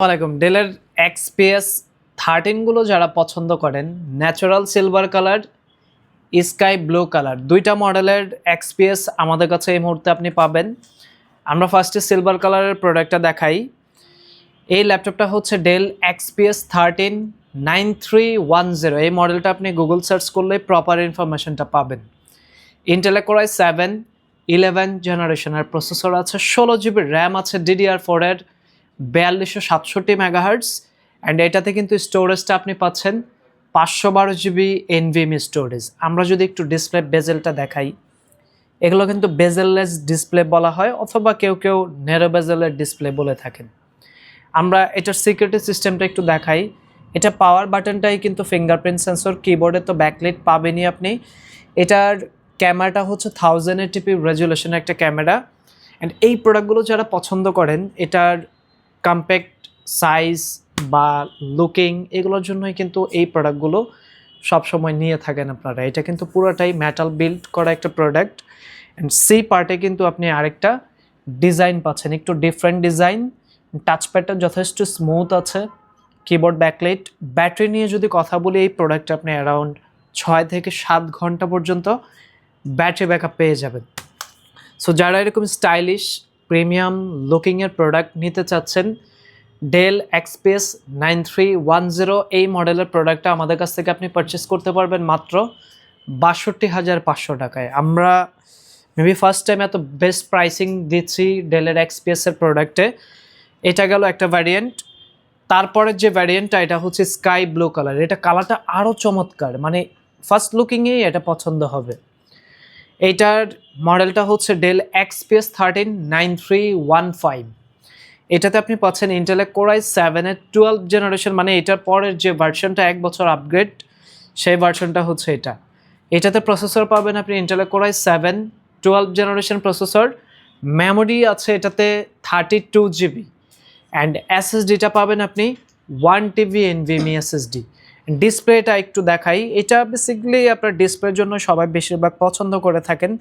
ওয়ালাইকুম। ডেলের এক্সপিএস থার্টিনগুলো যারা পছন্দ করেন, natural silver colour, sky blue colour, দুইটা মডেলের এক্সপিএস আমাদের কাছে এই মুহূর্তে আপনি পাবেন। আমরা ফার্স্টে সিলভার কালারের প্রোডাক্টটা দেখাই। এই ল্যাপটপটা হচ্ছে Dell XPS thirteen nine three one zero. এই মডেলটা আপনি গুগল সার্চ করলে প্রপার ইনফরমেশনটা পাবেন। ইন্টেলে কোরাই সেভেন ইলেভেন জেনারেশনের প্রসেসর আছে, ষোলো জিবি র্যাম আছে ডিডিআর ফোরের বিয়াল্লিশশো সাতষট্টি মেগাহার্টস অ্যান্ড এটাতে কিন্তু স্টোরেজটা আপনি পাচ্ছেন পাঁচশো বারো জিবি এনভিএম স্টোরেজ আমরা যদি একটু ডিসপ্লে বেজেলটা দেখাই, এগুলো কিন্তু বেজেললেস ডিসপ্লে বলা হয়, অথবা কেউ কেউ নেরো বেজেলের ডিসপ্লে বলে থাকেন। আমরা এটার সিকিউরিটি সিস্টেমটা একটু দেখাই। এটা পাওয়ার বাটনটাই কিন্তু ফিঙ্গারপ্রিন্ট সেন্সর কিবোর্ডে তো ব্যাকলাইট পাবেনই আপনি। এটার ক্যামেরাটা হচ্ছে থাউজেন্ড এটিপি রেজুলেশনের একটা ক্যামেরা অ্যান্ড এই প্রোডাক্টগুলো যারা পছন্দ করেন, এটার কম্প্যাক্ট সাইজ বা লুকিং এগুলোর জন্যই কিন্তু এই প্রোডাক্টগুলো সবসময় নিয়ে থাকেন আপনারা। এটা কিন্তু পুরোটাই মেটাল বিল্ড করা একটা প্রোডাক্ট অ্যান্ড সি পার্টে কিন্তু আপনি আরেকটা ডিজাইন পাচ্ছেন। একটু ডিফারেন্ট ডিজাইন টাচপ্যাডটা যথেষ্ট স্মুথ আছে কিবোর্ড ব্যাকলাইট ব্যাটারি নিয়ে যদি কথা বলি, এই প্রোডাক্টটা আপনি অ্যারাউন্ড ছয় থেকে সাত ঘণ্টা পর্যন্ত ব্যাটারি ব্যাকআপ পেয়ে যাবেন। সো যারা এরকম স্টাইলিশ প্রিমিয়াম লুকিংয়ের প্রোডাক্ট নিতে চাচ্ছেন Dell XPS nine three one zero এই মডেলের প্রোডাক্টটা আমাদের কাছ থেকে আপনি পারচেস করতে পারবেন মাত্র বাষট্টি হাজার পাঁচশো টাকায়। আমরা মেবি ফার্স্ট টাইম এত বেস্ট প্রাইসিং দিচ্ছি ডেলের এক্সপিএসের প্রোডাক্টে এটা গেল একটা ভ্যারিয়েন্ট তারপরের যে ভ্যারিয়েন্টটা এটা হচ্ছে স্কাই ব্লু কালার এটা কালারটা আরও চমৎকার। মানে ফার্স্ট লুকিংয়েই এটা পছন্দ হবে। এইটার মডেলটা হচ্ছে Dell XPS thirteen nine three one five এটাতে আপনি পাচ্ছেন ইন্টেলেক কোরাই সেভেনের টুয়েলভ জেনারেশন মানে এটার পরের যে ভার্সনটা এক বছর আপগ্রেড সেই ভার্সনটা হচ্ছে এটা। এটাতে প্রসেসর পাবেন আপনি intellect core i seven twelve generation processor memory আছে এটাতে থার্টি টু জিবি অ্যান্ড এসএসডিটা পাবেন আপনি ওয়ান টিভি এনভিএমই এসএসডি ডিসপ্লেটা একটু দেখাই। এটা বেসিক্যালি আপনার ডিসপ্লের জন্য সবাই বেশিরভাগ পছন্দ করে থাকেন।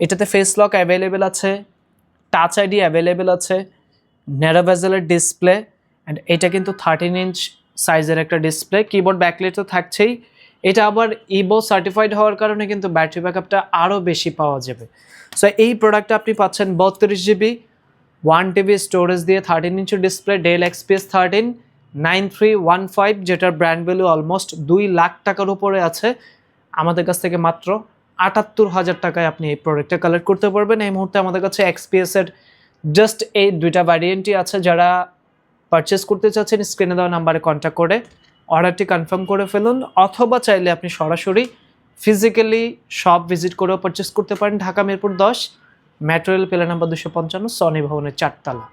এটাতে ফেস লক অ্যাভেলেবেল আছে টাচ আইডি অ্যাভেলেবেল আছে ন্যারোভেজেলের ডিসপ্লে অ্যান্ড এটা কিন্তু থার্টিন ইঞ্চ সাইজের একটা ডিসপ্লে কিবোর্ড ব্যাকলেট তো থাকছেই। এটা আবার ইবো সার্টিফাইড হওয়ার কারণে কিন্তু ব্যাটারি ব্যাকআপটা আরও বেশি পাওয়া যাবে। সো এই প্রোডাক্টটা আপনি পাচ্ছেন বত্রিশ জিবি ওয়ান টিবি স্টোরেজ দিয়ে thirteen ইঞ্চের display Dell XPS thirteen nine three one five, যেটার ব্র্যান্ড ভ্যালু অলমোস্ট দুই লাখ টাকার উপরে আছে। আমাদের কাছ থেকে মাত্র আটাত্তর হাজার টাকায় আপনি এই প্রোডাক্টটা কালেক্ট করতে পারবেন। এই মুহূর্তে আমাদের কাছে এক্সপিএসের জাস্ট এই দুইটা ভ্যারিয়েন্টই আছে। যারা পারচেস করতে চাচ্ছেন স্ক্রিনে দেওয়া নাম্বারে কন্ট্যাক্ট করে অর্ডারটি কনফার্ম করে ফেলুন। অথবা চাইলে আপনি সরাসরি ফিজিক্যালি শপ ভিজিট করেও পারচেস করতে পারেন। ঢাকা মিরপুর দশ মেট্রো রেল পেলে নাম্বার দুশো পঞ্চান্ন সনি ভবনের চারতলা।